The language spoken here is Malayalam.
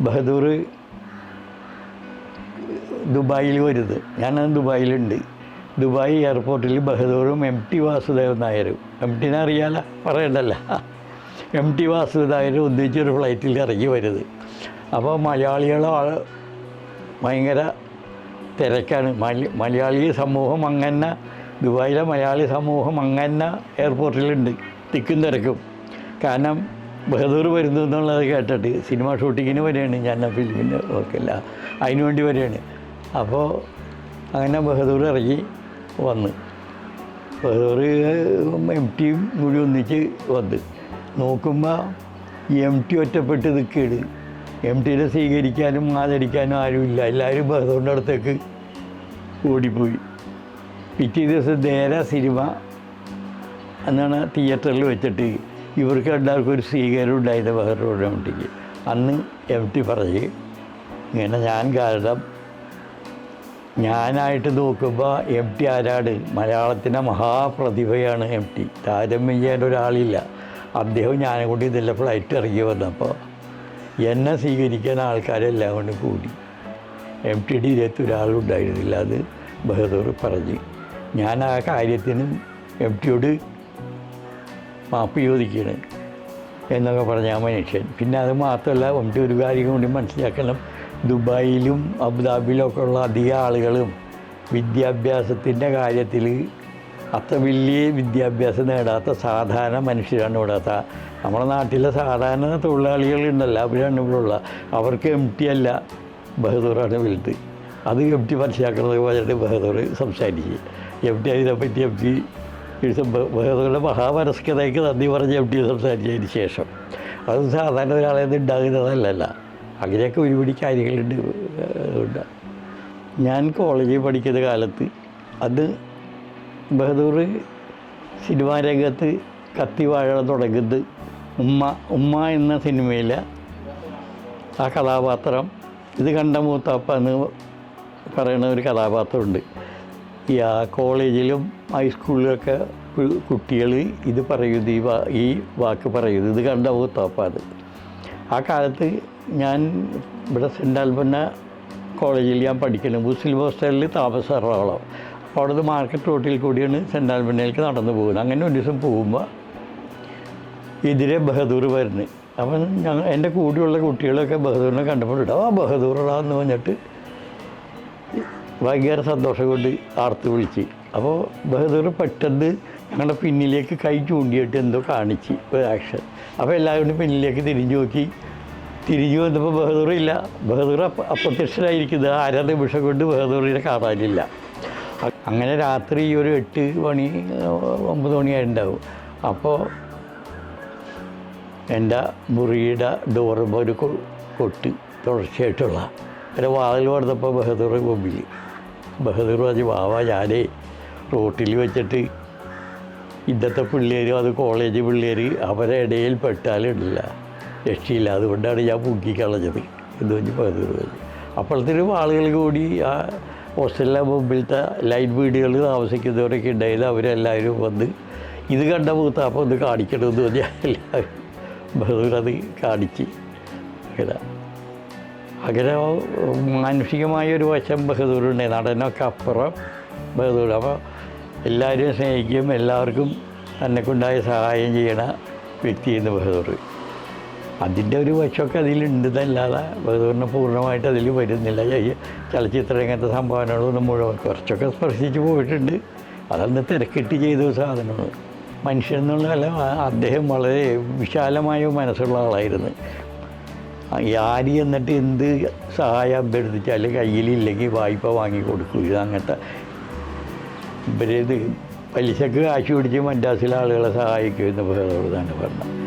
ബഹദൂർ ദുബായിൽ വരുത് ഞാനത് ദുബായിലുണ്ട്. ദുബായ് എയർപോർട്ടിൽ ബഹദൂറും എം ടി വാസുദേവൻ നായരും. എം ടിനെ അറിയാല? പറയണ്ടല്ല. എം ടി വാസുദേവൻ ഒന്നിച്ചൊരു ഫ്ലൈറ്റിൽ ഇറങ്ങി വരുത് അപ്പോൾ മലയാളികളോ ഭയങ്കര തിരക്കാണ്. മല മലയാളി സമൂഹം അങ്ങനെ ദുബായിലെ മലയാളി സമൂഹം അങ്ങനെ എയർപോർട്ടിലുണ്ട് തിക്കും തിരക്കും. കാരണം ബഹദൂർ വരുന്നു എന്നുള്ളത് കേട്ടിട്ട് സിനിമ ഷൂട്ടിങ്ങിന് വരികയാണ് ഞാൻ ആ ഫിലിമിന് ഓർക്കില്ല അതിന് വേണ്ടി വരികയാണ് അപ്പോൾ അങ്ങനെ ബഹദൂർ ഇറങ്ങി വന്ന്. ബഹദൂർ എം ടിയും കൂടി ഒന്നിച്ച് വന്ന്. നോക്കുമ്പോൾ എം ടി ഒറ്റപ്പെട്ട് നിൽക്കുകയാണ്. എം ടിനെ സ്വീകരിക്കാനും ആദരിക്കാനും ആരുമില്ല. എല്ലാവരും ബഹദൂറിന്റെ അടുത്തേക്ക് ഓടിപ്പോയി. പിറ്റേ ദിവസം നേരെ സിനിമ എന്നാണ് തിയേറ്ററിൽ വെച്ചിട്ട് ഇവർക്ക് എല്ലാവർക്കും ഒരു സ്വീകാരം ഉണ്ടായിരുന്നു ബഹദൂർ എം ടിക്ക് അന്ന് എം ടി പറഞ്ഞ് ഇങ്ങനെ ഞാൻ കാരണം ഞാനായിട്ട് നോക്കുമ്പോൾ എം ടി ആരാട് മലയാളത്തിന്റെ മഹാപ്രതിഭയാണ് എം ടി താരതമ്യം ചെയ്യാൻ ഒരാളില്ല. അദ്ദേഹം ഞാനും കൂടി ഇതെല്ലാം ഫ്ലൈറ്റ് ഇറങ്ങി വന്നപ്പോൾ എന്നെ സ്വീകരിക്കാൻ ആൾക്കാരെല്ലാം കൊണ്ട് കൂടി. എം ടി ഡി ഇതിലത്ത് ഒരാളുണ്ടായിരുന്നില്ല അത് ബഹദൂർ പറഞ്ഞ്. ഞാൻ ആ കാര്യത്തിന് എം ടിയോട് മാപ്പ് ചോദിക്കുകയാണ് എന്നൊക്കെ പറഞ്ഞ മനുഷ്യൻ. പിന്നെ അത് മാത്രമല്ല എം ഒരു കാര്യം കൂടി മനസ്സിലാക്കണം. ദുബായിലും അബുദാബിയിലും ഒക്കെ ഉള്ള അധികം ആളുകളും വിദ്യാഭ്യാസത്തിന്റെ കാര്യത്തിൽ അത്ര വലിയ വിദ്യാഭ്യാസം നേടാത്ത സാധാരണ മനുഷ്യരാണ് ഇവിടാത്ത. നമ്മുടെ നാട്ടിലെ സാധാരണ തൊഴിലാളികളുണ്ടല്ലോ അവരാണ് ഇവിടെ ഉള്ള. അവർക്ക് എം ടി അല്ല ബഹദൂറാണ് വലുത്. അത് എം ടി മനസ്സിലാക്കുന്നത് പറഞ്ഞിട്ട് ബഹദൂർ സംസാരിച്ച് എം ടി അതിനെപ്പറ്റി എം ടി ബഹദൂറിന്റെ മഹാമനസ്കതയ്ക്ക് നന്ദി പറഞ്ഞ് എം ടി സംസാരിച്ചതിന് ശേഷം. അത് സാധാരണ ഒരാളെ നിന്ന് ഉണ്ടാകുന്നതല്ലല്ല അങ്ങനെയൊക്കെ ഒരുപിടി കാര്യങ്ങളുണ്ട്. ഉണ്ട് ഞാൻ കോളേജിൽ പഠിക്കുന്ന കാലത്ത് അത് ബഹദൂർ സിനിമാ രംഗത്ത് കത്തിവാഴ തുടങ്ങുന്നത് ഉമ്മ ഉമ്മ എന്ന സിനിമയിലെ ആ കഥാപാത്രം. ഇത് കണ്ട മൂത്താപ്പ എന്ന് പറയുന്ന ഒരു കഥാപാത്രമുണ്ട്. ഈ കോളേജിലും ഹൈസ്കൂളിലൊക്കെ കുട്ടികൾ ഇത് പറയുന്നത് ഈ വാ ഈ വാക്ക് പറയുന്നത് ഇത് കണ്ട അത്. ആ കാലത്ത് ഞാൻ ഇവിടെ സെന്റ് ആൽബന്ന കോളേജിൽ ഞാൻ പഠിക്കണം മുസ്ലിം ഹോസ്റ്റലിൽ താമസ എറണാകുളം അപ്പോൾ അവിടുന്ന് മാർക്കറ്റ് റോട്ടിൽ കൂടിയാണ് സെന്റ് ആൽബന്നയിലേക്ക് നടന്നു പോകുന്നത്. അങ്ങനെ ഒരു ദിവസം പോകുമ്പോൾ എതിരെ ബഹദൂർ വരുന്നത് അപ്പം ഞങ്ങൾ എന്റെ കൂടെയുള്ള കുട്ടികളൊക്കെ ബഹദൂറിനെ കണ്ടപ്പോൾ ആ ബഹദൂറടാന്ന് പറഞ്ഞിട്ട് ഭയങ്കര സന്തോഷം കൊണ്ട് ആർത്ത് വിളിച്ച്. അപ്പോൾ ബഹദൂർ പെട്ടെന്ന് ഞങ്ങളുടെ പിന്നിലേക്ക് കൈ ചൂണ്ടിയിട്ട് എന്തോ കാണിച്ച് ഒരു ആക്ഷൻ അപ്പോൾ എല്ലാവരും പിന്നിലേക്ക് തിരിഞ്ഞു നോക്കി. തിരിഞ്ഞു വന്നപ്പോൾ ബഹദൂർ ഇല്ല. ബഹദൂർ അപ്രത്യക്ഷനായിരിക്കുന്നത് അര നിമിഷം കൊണ്ട് ബഹദൂറിനെ കാണാനില്ല. അങ്ങനെ രാത്രി ഒരു എട്ട് മണി ഒമ്പത് മണിയായിട്ടുണ്ടാവും അപ്പോൾ എന്റെ മുറിയുടെ ഡോറുമ്പോൾ ഒരു കൊട്ടി തുടർച്ചയായിട്ടുള്ള. ഒരു വാതിൽ വന്നപ്പോൾ ബഹദൂർ മുമ്പിൽ ബഹദൂർ പറഞ്ഞു ഞാനേ റോട്ടിൽ വെച്ചിട്ട് ഇന്നത്തെ പിള്ളേർ അത് കോളേജ് പിള്ളേർ അവരെ ഇടയിൽ പെട്ടാലുണ്ടല്ല രക്ഷയില്ല അതുകൊണ്ടാണ് ഞാൻ മുക്കിക്കളഞ്ഞത് എന്ന് പറഞ്ഞ് ബഹദൂർ പറഞ്ഞു അപ്പോഴത്തേനും ആളുകൾ കൂടി ആ ഹോസ്റ്റലിലെ മുമ്പിലത്തെ ലൈറ്റ് വീടുകളിൽ താമസിക്കുന്നവരൊക്കെ ഉണ്ടായത് അവരെല്ലാവരും വന്ന് ഇത് കണ്ട മൂത്താപ്പം ഒന്ന് കാണിക്കണമെന്ന് പറഞ്ഞാൽ എല്ലാവരും ബഹദൂർ അത് കാണിച്ച്. അങ്ങനെ. അങ്ങനെ മാനുഷികമായ ഒരു വശം ബഹദൂറുണ്ട് നടനൊക്കെ അപ്പുറം ബഹദൂർ. അപ്പോൾ എല്ലാവരെയും സ്നേഹിക്കും എല്ലാവർക്കും തന്നെക്കുണ്ടായ സഹായം ചെയ്യണ വ്യക്തിയെന്ന് ബഹദൂർ. അതിന്റെ ഒരു വശമൊക്കെ അതിലുണ്ടെന്നല്ലാതെ ബഹദൂറിന് പൂർണമായിട്ട് അതിൽ വരുന്നില്ല. ചലച്ചിത്ര രംഗത്തെ സംഭാവനകളൊന്നും മുഴുവൻ കുറച്ചൊക്കെ സ്പർശിച്ച് പോയിട്ടുണ്ട്. അതന്ന് തിരക്കിട്ട് ചെയ്ത സാധനമാണ്. മനുഷ്യൻ എന്നുള്ള അദ്ദേഹം വളരെ വിശാലമായ മനസ്സുള്ള ആളായിരുന്നു. ആര് എന്നിട്ട് എന്ത് സഹായം അഭ്യർത്ഥിച്ചാൽ കയ്യിലില്ലെങ്കിൽ വായ്പ വാങ്ങി കൊടുക്കും. ഇത് അങ്ങനത്തെ ഇവരേത് പലിശക്ക് കാശ് പിടിച്ച് മദ്രാസിലെ ആളുകളെ സഹായിക്കുമെന്ന് തന്നെ പറഞ്ഞു